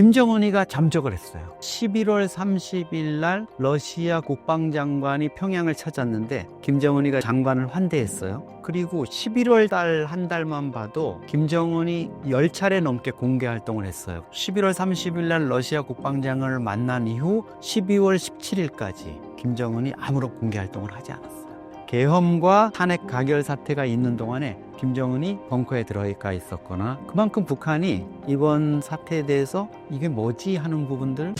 김정은이가 잠적을 했어요. 11월 30일 날 러시아 국방장관이 평양을 찾았는데 김정은이가 장관을 환대했어요. 그리고 11월 달 한 달만 봐도 김정은이 10차례 넘게 공개 활동을 했어요. 11월 30일 날 러시아 국방장관을 만난 이후 12월 17일까지 김정은이 아무런 공개 활동을 하지 않았어요. 계엄과 탄핵 가결 사태가 있는 동안에 김정은이 벙커에 들어가 있었거나 그만큼 북한이 이번 사태에 대해서 이게 뭐지 하는 부분들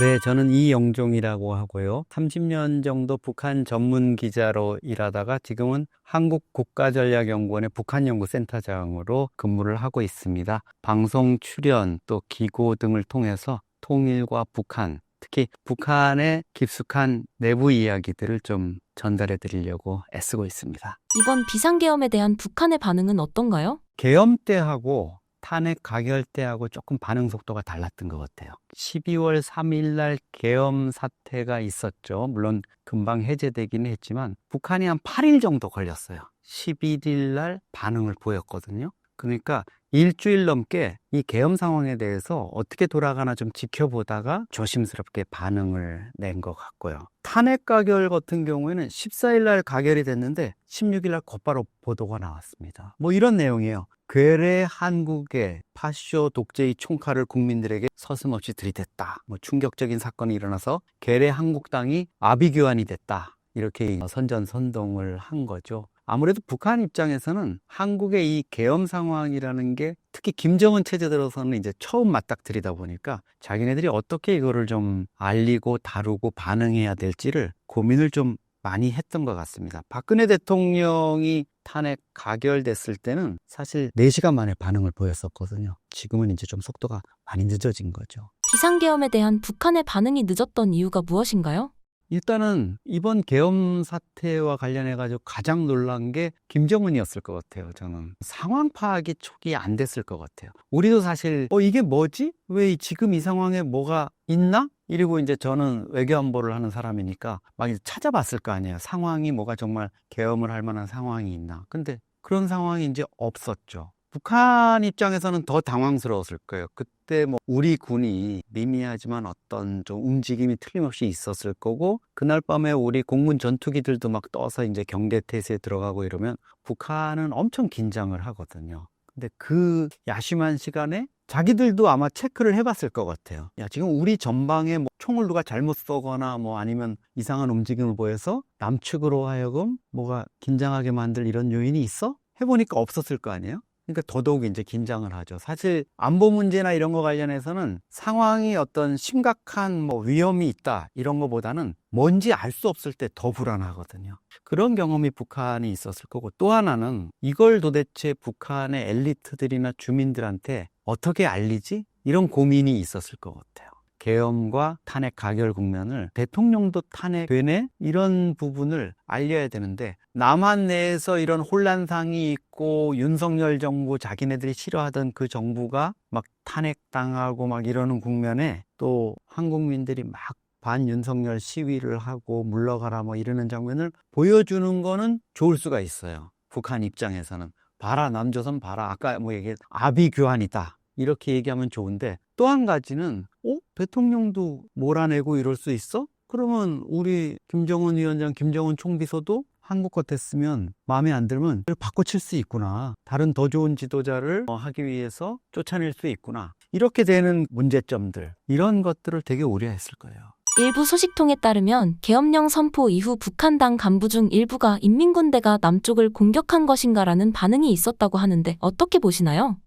네, 저는 이영종이라고 하고요. 30년 정도 북한 전문 기자로 일하다가 지금은 한국국가전략연구원의 북한연구센터장으로 근무를 하고 있습니다. 방송 출연 또 기고 등을 통해서 통일과 북한, 특히 북한의 깊숙한 내부 이야기들을 좀 전달해 드리려고 애쓰고 있습니다. 이번 비상계엄에 대한 북한의 반응은 어떤가요? 계엄 때하고 탄핵 가결 때하고 조금 반응 속도가 달랐던 것 같아요. 12월 3일 날 계엄 사태가 있었죠. 물론 금방 해제되기는 했지만 북한이 한 8일 정도 걸렸어요. 11일 날 반응을 보였거든요. 그러니까 일주일 넘게 이 계엄 상황에 대해서 어떻게 돌아가나 좀 지켜보다가 조심스럽게 반응을 낸 것 같고요. 탄핵 가결 같은 경우에는 14일 날 가결이 됐는데 16일 날 곧바로 보도가 나왔습니다. 뭐 이런 내용이에요. 괴뢰 한국의 파쇼 독재의 총칼을 국민들에게 서슴없이 들이댔다. 뭐 충격적인 사건이 일어나서 괴뢰 한국당이 아비규환이 됐다. 이렇게 선전선동을 한 거죠. 아무래도 북한 입장에서는 한국의 이 계엄 상황이라는 게 특히 김정은 체제 들어서는 이제 처음 맞닥뜨리다 보니까 자기네들이 어떻게 이거를 좀 알리고 다루고 반응해야 될지를 고민을 좀 많이 했던 것 같습니다. 박근혜 대통령이 탄핵 가결됐을 때는 사실 4시간 만에 반응을 보였었거든요. 지금은 이제 좀 속도가 많이 늦어진 거죠. 비상계엄에 대한 북한의 반응이 늦었던 이유가 무엇인가요? 일단은 이번 계엄 사태와 관련해 가지고 가장 놀란 게 김정은이었을 것 같아요. 저는 상황 파악이 초기 안 됐을 것 같아요. 우리도 사실 어 이게 뭐지? 왜 지금 이 상황에 뭐가 있나? 이러고 이제 저는 외교안보를 하는 사람이니까 막 이제 찾아봤을 거 아니에요. 상황이 뭐가 정말 계엄을 할 만한 상황이 있나? 근데 그런 상황이 이제 없었죠. 북한 입장에서는 더 당황스러웠을 거예요. 그 때 뭐 우리 군이 미미하지만 어떤 좀 움직임이 틀림없이 있었을 거고 그날 밤에 우리 공군 전투기들도 막 떠서 이제 경계 태세에 들어가고 이러면 북한은 엄청 긴장을 하거든요. 근데 그 야심한 시간에 자기들도 아마 체크를 해봤을 것 같아요. 야, 지금 우리 전방에 뭐 총을 누가 잘못 쏘거나 뭐 아니면 이상한 움직임을 보여서 남측으로 하여금 뭐가 긴장하게 만들 이런 요인이 있어? 해보니까 없었을 거 아니에요? 그러니까 더더욱 이제 긴장을 하죠. 사실 안보 문제나 이런 거 관련해서는 상황이 어떤 심각한 뭐 위험이 있다 이런 거보다는 뭔지 알 수 없을 때 더 불안하거든요. 그런 경험이 북한이 있었을 거고 또 하나는 이걸 도대체 북한의 엘리트들이나 주민들한테 어떻게 알리지? 이런 고민이 있었을 것 같아요. 계엄과 탄핵 가결 국면을 대통령도 탄핵되네? 이런 부분을 알려야 되는데 남한 내에서 이런 혼란상이 있고 윤석열 정부 자기네들이 싫어하던 그 정부가 막 탄핵당하고 막 이러는 국면에 또 한국민들이 막 반윤석열 시위를 하고 물러가라 뭐 이러는 장면을 보여주는 거는 좋을 수가 있어요. 북한 입장에서는 봐라 남조선 봐라 아까 뭐 얘기했 아비규환이다 이렇게 얘기하면 좋은데 또 한 가지는 어 대통령도 몰아내고 이럴 수 있어? 그러면 우리 김정은 위원장 김정은 총비서도 한국 같았으면 마음에 안 들면 바꿔 칠 수 있구나 다른 더 좋은 지도자를 어, 하기 위해서 쫓아낼 수 있구나 이렇게 되는 문제점들 이런 것들을 되게 우려했을 거예요. 일부 소식통에 따르면 계엄령 선포 이후 북한 당 간부 중 일부가 인민군대가 남쪽을 공격한 것인가라는 반응이 있었다고 하는데 어떻게 보시나요?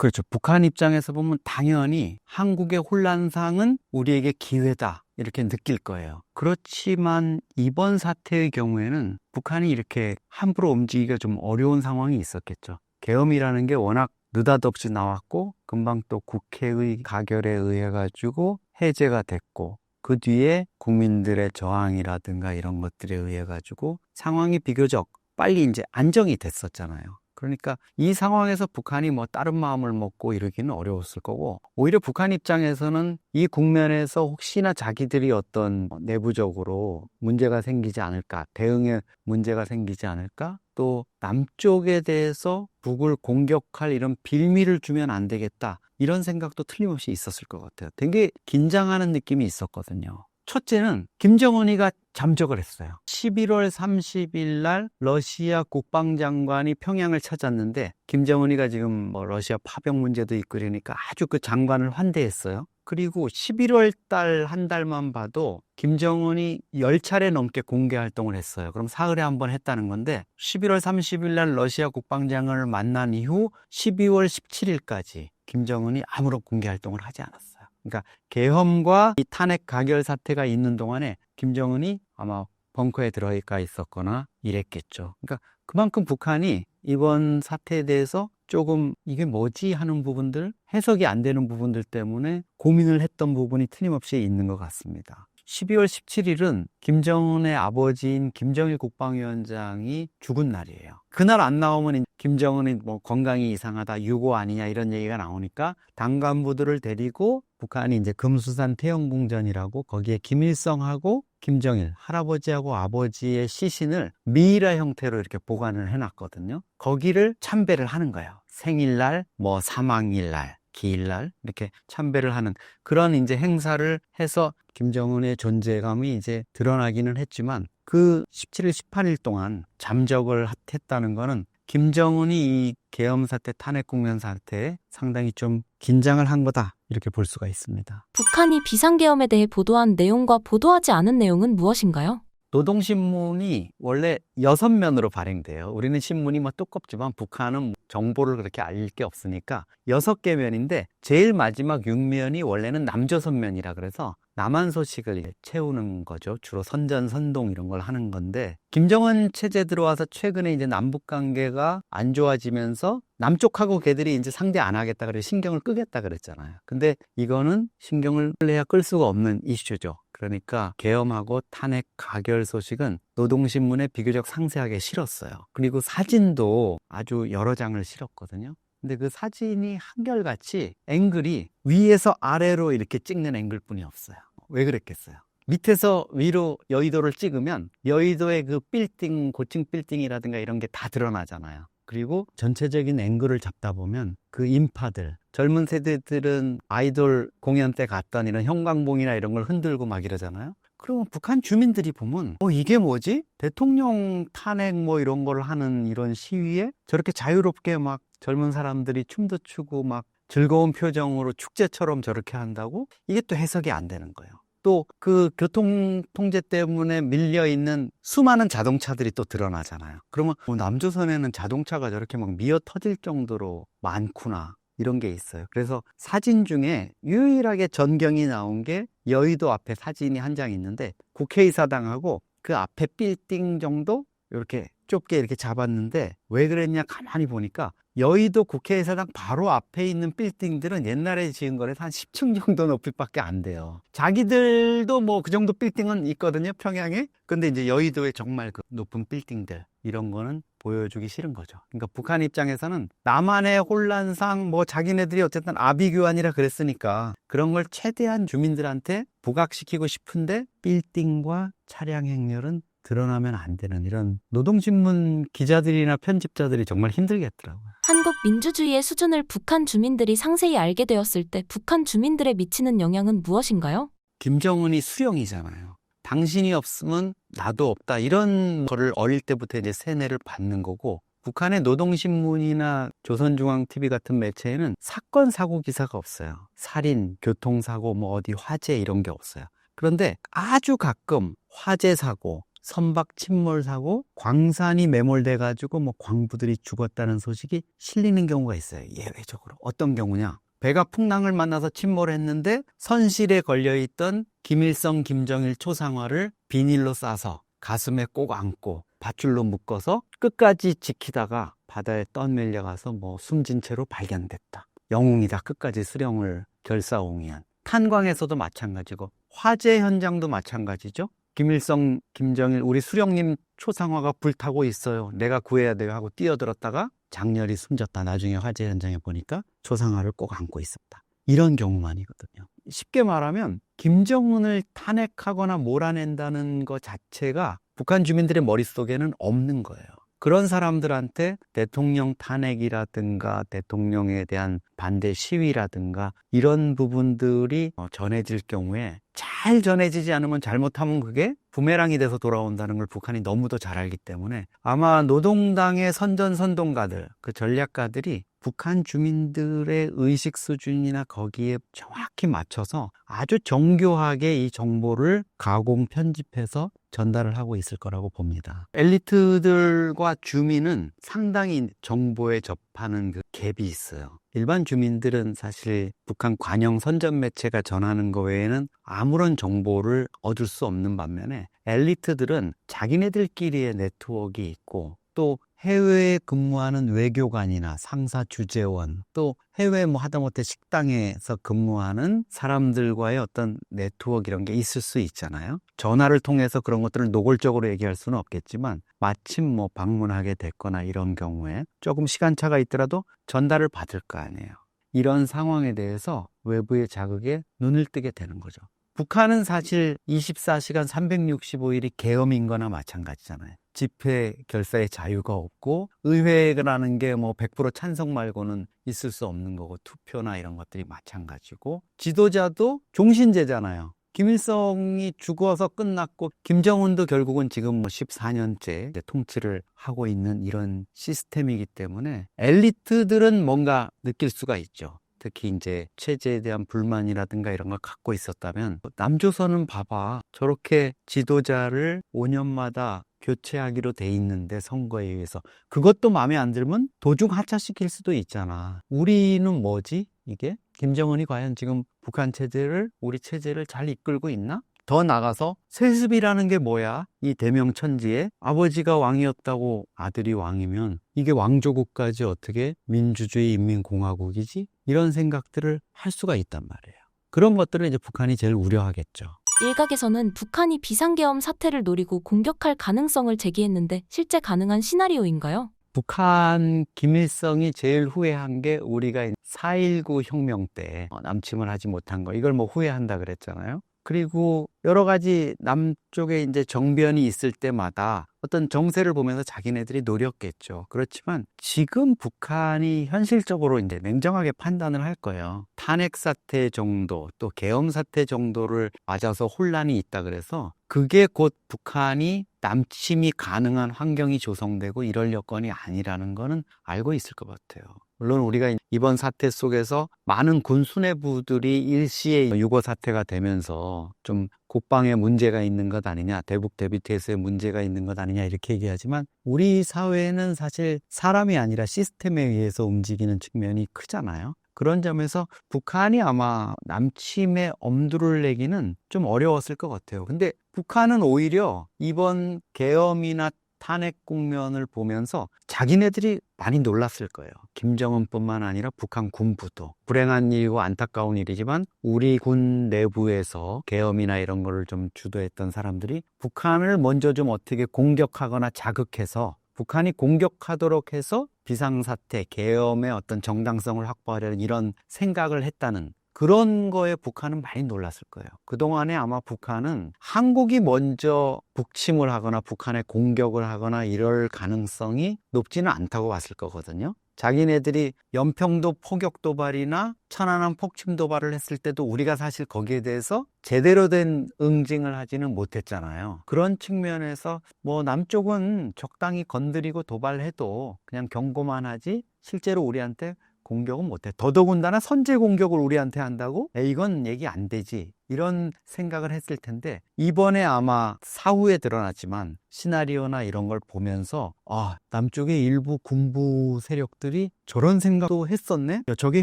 그렇죠. 북한 입장에서 보면 당연히 한국의 혼란상은 우리에게 기회다. 이렇게 느낄 거예요. 그렇지만 이번 사태의 경우에는 북한이 이렇게 함부로 움직이기가 좀 어려운 상황이 있었겠죠. 계엄이라는 게 워낙 느닷없이 나왔고 금방 또 국회의 가결에 의해 가지고 해제가 됐고 그 뒤에 국민들의 저항이라든가 이런 것들에 의해 가지고 상황이 비교적 빨리 이제 안정이 됐었잖아요. 그러니까 이 상황에서 북한이 뭐 다른 마음을 먹고 이러기는 어려웠을 거고 오히려 북한 입장에서는 이 국면에서 혹시나 자기들이 어떤 내부적으로 문제가 생기지 않을까 대응에 문제가 생기지 않을까 또 남쪽에 대해서 북을 공격할 이런 빌미를 주면 안 되겠다 이런 생각도 틀림없이 있었을 것 같아요. 되게 긴장하는 느낌이 있었거든요. 첫째는 김정은이가 잠적을 했어요. 11월 30일 날 러시아 국방장관이 평양을 찾았는데 김정은이가 지금 뭐 러시아 파병 문제도 있고 그러니까 아주 그 장관을 환대했어요. 그리고 11월 달 한 달만 봐도 김정은이 10차례 넘게 공개 활동을 했어요. 그럼 사흘에 한 번 했다는 건데 11월 30일 날 러시아 국방장관을 만난 이후 12월 17일까지 김정은이 아무런 공개 활동을 하지 않았어요. 그러니까 계엄과 이 탄핵 가결 사태가 있는 동안에 김정은이 아마 벙커에 들어가 있었거나 이랬겠죠. 그러니까 그만큼 북한이 이번 사태에 대해서 조금 이게 뭐지 하는 부분들, 해석이 안 되는 부분들 때문에 고민을 했던 부분이 틀림없이 있는 것 같습니다. 12월 17일은 김정은의 아버지인 김정일 국방위원장이 죽은 날이에요. 그날 안 나오면 김정은이 뭐 건강이 이상하다, 유고 아니냐 이런 얘기가 나오니까 당 간부들을 데리고 북한이 이제 금수산 태영궁전이라고 거기에 김일성하고 김정일 할아버지하고 아버지의 시신을 미이라 형태로 이렇게 보관을 해놨거든요. 거기를 참배를 하는 거예요. 생일날, 뭐 사망일날, 기일날 이렇게 참배를 하는 그런 이제 행사를 해서 김정은의 존재감이 이제 드러나기는 했지만 그 17일, 18일 동안 잠적을 했다는 거는 김정은이 이 계엄 사태, 탄핵 국면 사태에 상당히 좀 긴장을 한 거다 이렇게 볼 수가 있습니다. 북한이 비상계엄에 대해 보도한 내용과 보도하지 않은 내용은 무엇인가요? 노동신문이 원래 여섯 면으로 발행돼요. 우리는 신문이 뭐 두껍지만 북한은 정보를 그렇게 알릴 게 없으니까 여섯 개 면인데 제일 마지막 6면이 원래는 남조선면이라 그래서 남한 소식을 채우는 거죠. 주로 선전, 선동 이런 걸 하는 건데 김정은 체제 들어와서 최근에 이제 남북 관계가 안 좋아지면서 남쪽하고 걔들이 이제 상대 안 하겠다 그래 신경을 끄겠다 그랬잖아요. 근데 이거는 신경을 끌래야 끌 수가 없는 이슈죠. 그러니까 계엄하고 탄핵 가결 소식은 노동신문에 비교적 상세하게 실었어요. 그리고 사진도 아주 여러 장을 실었거든요. 근데 그 사진이 한결같이 앵글이 위에서 아래로 이렇게 찍는 앵글 뿐이 없어요. 왜 그랬겠어요? 밑에서 위로 여의도를 찍으면 여의도의 그 빌딩, 고층 빌딩이라든가 이런 게 다 드러나잖아요. 그리고 전체적인 앵글을 잡다 보면 그 인파들, 젊은 세대들은 아이돌 공연 때 갔던 이런 형광봉이나 이런 걸 흔들고 막 이러잖아요. 그러면 북한 주민들이 보면 어 이게 뭐지? 대통령 탄핵 뭐 이런 걸 하는 이런 시위에 저렇게 자유롭게 막 젊은 사람들이 춤도 추고 막 즐거운 표정으로 축제처럼 저렇게 한다고? 이게 또 해석이 안 되는 거예요. 또 그 교통 통제 때문에 밀려 있는 수많은 자동차들이 또 드러나잖아요. 그러면 뭐 남조선에는 자동차가 저렇게 막 미어 터질 정도로 많구나. 이런 게 있어요. 그래서 사진 중에 유일하게 전경이 나온 게 여의도 앞에 사진이 한 장 있는데 국회의사당하고 그 앞에 빌딩 정도 이렇게 좁게 이렇게 잡았는데 왜 그랬냐 가만히 보니까 여의도 국회의사당 바로 앞에 있는 빌딩들은 옛날에 지은 거라서 한 10층 정도 높이밖에 안 돼요. 자기들도 뭐 그 정도 빌딩은 있거든요, 평양에. 근데 이제 여의도에 정말 그 높은 빌딩들 이런 거는 보여주기 싫은 거죠. 그러니까 북한 입장에서는 남한의 혼란상 뭐 자기네들이 어쨌든 아비규환이라 그랬으니까 그런 걸 최대한 주민들한테 부각시키고 싶은데 빌딩과 차량 행렬은 드러나면 안 되는 이런 노동신문 기자들이나 편집자들이 정말 힘들겠더라고요. 한국 민주주의의 수준을 북한 주민들이 상세히 알게 되었을 때 북한 주민들에 미치는 영향은 무엇인가요? 김정은이 수령이잖아요. 당신이 없으면 나도 없다. 이런 거를 어릴 때부터 이제 세뇌를 받는 거고, 북한의 노동신문이나 조선중앙TV 같은 매체에는 사건, 사고 기사가 없어요. 살인, 교통사고, 뭐 어디 화재 이런 게 없어요. 그런데 아주 가끔 화재 사고, 선박 침몰 사고, 광산이 매몰돼 가지고 뭐 광부들이 죽었다는 소식이 실리는 경우가 있어요. 예외적으로. 어떤 경우냐? 배가 풍랑을 만나서 침몰했는데 선실에 걸려 있던 김일성, 김정일 초상화를 비닐로 싸서 가슴에 꼭 안고 밧줄로 묶어서 끝까지 지키다가 바다에 떠밀려 가서 뭐 숨진 채로 발견됐다. 영웅이다. 끝까지 수령을 결사옹이한. 탄광에서도 마찬가지고 화재 현장도 마찬가지죠. 김일성, 김정일, 우리 수령님 초상화가 불타고 있어요. 내가 구해야 돼요 하고 뛰어들었다가 장렬히 숨졌다. 나중에 화재 현장에 보니까 초상화를 꼭 안고 있었다. 이런 경우만이거든요. 쉽게 말하면 김정은을 탄핵하거나 몰아낸다는 것 자체가 북한 주민들의 머릿속에는 없는 거예요. 그런 사람들한테 대통령 탄핵이라든가 대통령에 대한 반대 시위라든가 이런 부분들이 어, 전해질 경우에 잘 전해지지 않으면 잘못하면 그게 부메랑이 돼서 돌아온다는 걸 북한이 너무도 잘 알기 때문에 아마 노동당의 선전선동가들, 그 전략가들이 북한 주민들의 의식 수준이나 거기에 정확히 맞춰서 아주 정교하게 이 정보를 가공 편집해서 전달을 하고 있을 거라고 봅니다. 엘리트들과 주민은 상당히 정보에 접하는 그 갭이 있어요. 일반 주민들은 사실 북한 관영 선전 매체가 전하는 거 외에는 아무런 정보를 얻을 수 없는 반면에 엘리트들은 자기네들끼리의 네트워크가 있고 또 해외에 근무하는 외교관이나 상사 주재원 또 해외 뭐 하다못해 식당에서 근무하는 사람들과의 어떤 네트워크 이런 게 있을 수 있잖아요. 전화를 통해서 그런 것들을 노골적으로 얘기할 수는 없겠지만 마침 뭐 방문하게 됐거나 이런 경우에 조금 시간차가 있더라도 전달을 받을 거 아니에요. 이런 상황에 대해서 외부의 자극에 눈을 뜨게 되는 거죠. 북한은 사실 24시간 365일이 계엄인 거나 마찬가지잖아요. 집회 결사의 자유가 없고 의회라는 게 뭐 100% 찬성 말고는 있을 수 없는 거고 투표나 이런 것들이 마찬가지고 지도자도 종신제잖아요. 김일성이 죽어서 끝났고 김정은도 결국은 지금 뭐 14년째 통치를 하고 있는 이런 시스템이기 때문에 엘리트들은 뭔가 느낄 수가 있죠. 특히 이제 체제에 대한 불만이라든가 이런 걸 갖고 있었다면 남조선은 봐봐 저렇게 지도자를 5년마다 교체하기로 돼 있는데 선거에 의해서 그것도 마음에 안 들면 도중 하차시킬 수도 있잖아. 우리는 뭐지 이게 김정은이 과연 지금 북한 체제를 우리 체제를 잘 이끌고 있나? 더 나가서 세습이라는 게 뭐야? 이 대명천지에 아버지가 왕이었다고 아들이 왕이면 이게 왕조국까지 어떻게 민주주의 인민공화국이지? 이런 생각들을 할 수가 있단 말이에요. 그런 것들을 이제 북한이 제일 우려하겠죠. 일각에서는 북한이 비상계엄 사태를 노리고 공격할 가능성을 제기했는데 실제 가능한 시나리오인가요? 북한 김일성이 제일 후회한 게 우리가 4.19 혁명 때 남침을 하지 못한 거 이걸 뭐 후회한다 그랬잖아요. 그리고 여러 가지 남쪽에 이제 정변이 있을 때마다 어떤 정세를 보면서 자기네들이 노렸겠죠. 그렇지만 지금 북한이 현실적으로 이제 냉정하게 판단을 할 거예요. 탄핵 사태 정도 또 계엄 사태 정도를 맞아서 혼란이 있다 그래서 그게 곧 북한이 남침이 가능한 환경이 조성되고 이럴 여건이 아니라는 거는 알고 있을 것 같아요. 물론 우리가 이번 사태 속에서 많은 군 수뇌부들이 일시에 유고 사태가 되면서 좀 국방에 문제가 있는 것 아니냐, 대북 대비태세에 문제가 있는 것 아니냐 이렇게 얘기하지만 우리 사회는 사실 사람이 아니라 시스템에 의해서 움직이는 측면이 크잖아요. 그런 점에서 북한이 아마 남침에 엄두를 내기는 좀 어려웠을 것 같아요. 근데 북한은 오히려 이번 계엄이나 탄핵 국면을 보면서 자기네들이 많이 놀랐을 거예요. 김정은뿐만 아니라 북한 군부도 불행한 일이고 안타까운 일이지만 우리 군 내부에서 계엄이나 이런 거를 좀 주도했던 사람들이 북한을 먼저 좀 어떻게 공격하거나 자극해서 북한이 공격하도록 해서 비상사태, 계엄의 어떤 정당성을 확보하려는 이런 생각을 했다는 그런 거에 북한은 많이 놀랐을 거예요. 그동안에 아마 북한은 한국이 먼저 북침을 하거나 북한에 공격을 하거나 이럴 가능성이 높지는 않다고 봤을 거거든요. 자기네들이 연평도 포격 도발이나 천안함 폭침 도발을 했을 때도 우리가 사실 거기에 대해서 제대로 된 응징을 하지는 못했잖아요. 그런 측면에서 뭐 남쪽은 적당히 건드리고 도발해도 그냥 경고만 하지 실제로 우리한테 공격은 못해. 더더군다나 선제 공격을 우리한테 한다고? 에이, 이건 얘기 안 되지. 이런 생각을 했을 텐데 이번에 아마 사후에 드러났지만 시나리오나 이런 걸 보면서 아 남쪽의 일부 군부 세력들이 저런 생각도 했었네? 저게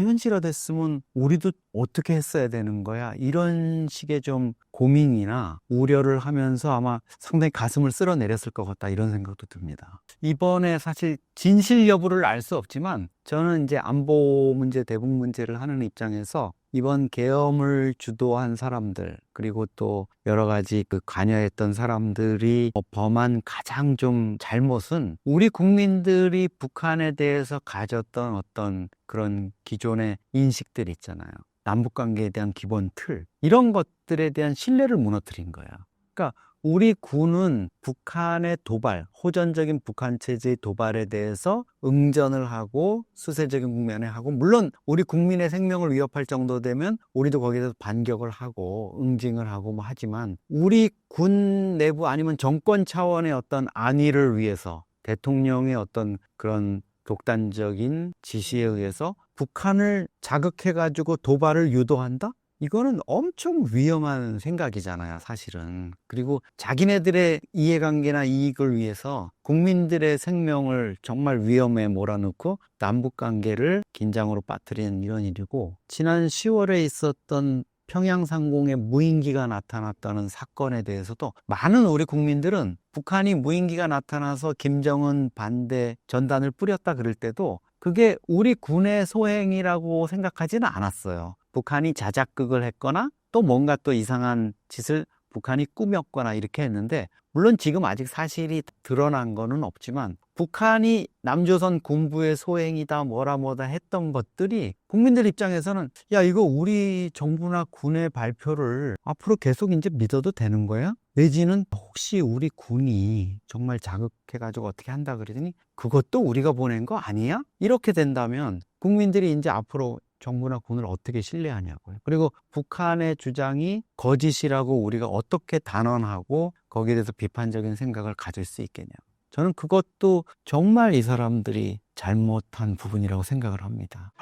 현실화됐으면 우리도 어떻게 했어야 되는 거야? 이런 식의 좀 고민이나 우려를 하면서 아마 상당히 가슴을 쓸어내렸을 것 같다 이런 생각도 듭니다. 이번에 사실 진실 여부를 알 수 없지만 저는 이제 안보 문제 대북 문제를 하는 입장에서 이번 계엄을 주도한 사람들 그리고 또 여러 가지 그 관여했던 사람들이 범한 가장 좀 잘못은 우리 국민들이 북한에 대해서 가졌던 어떤 그런 기존의 인식들 있잖아요. 남북 관계에 대한 기본 틀 이런 것들에 대한 신뢰를 무너뜨린 거야. 그러니까 우리 군은 북한의 도발, 호전적인 북한 체제의 도발에 대해서 응전을 하고 수세적인 국면에 하고 물론 우리 국민의 생명을 위협할 정도 되면 우리도 거기에 대해서 반격을 하고 응징을 하고 뭐 하지만 우리 군 내부 아니면 정권 차원의 어떤 안위를 위해서 대통령의 어떤 그런 독단적인 지시에 의해서 북한을 자극해 가지고 도발을 유도한다? 이거는 엄청 위험한 생각이잖아요, 사실은. 그리고 자기네들의 이해관계나 이익을 위해서 국민들의 생명을 정말 위험에 몰아넣고 남북 관계를 긴장으로 빠뜨리는 이런 일이고, 지난 10월에 있었던 평양 상공에 무인기가 나타났다는 사건에 대해서도 많은 우리 국민들은 북한이 무인기가 나타나서 김정은 반대 전단을 뿌렸다 그럴 때도 그게 우리 군의 소행이라고 생각하지는 않았어요. 북한이 자작극을 했거나 또 뭔가 또 이상한 짓을 북한이 꾸몄거나 이렇게 했는데 물론 지금 아직 사실이 드러난 거는 없지만 북한이 남조선 군부의 소행이다 뭐라 뭐다 했던 것들이 국민들 입장에서는 야 이거 우리 정부나 군의 발표를 앞으로 계속 이제 믿어도 되는 거야? 내지는 혹시 우리 군이 정말 자극해가지고 어떻게 한다 그러더니 그것도 우리가 보낸 거 아니야? 이렇게 된다면 국민들이 이제 앞으로 정부나 군을 어떻게 신뢰하냐고요. 그리고 북한의 주장이 거짓이라고 우리가 어떻게 단언하고 거기에 대해서 비판적인 생각을 가질 수 있겠냐. 저는 그것도 정말 이 사람들이 잘못한 부분이라고 생각을 합니다.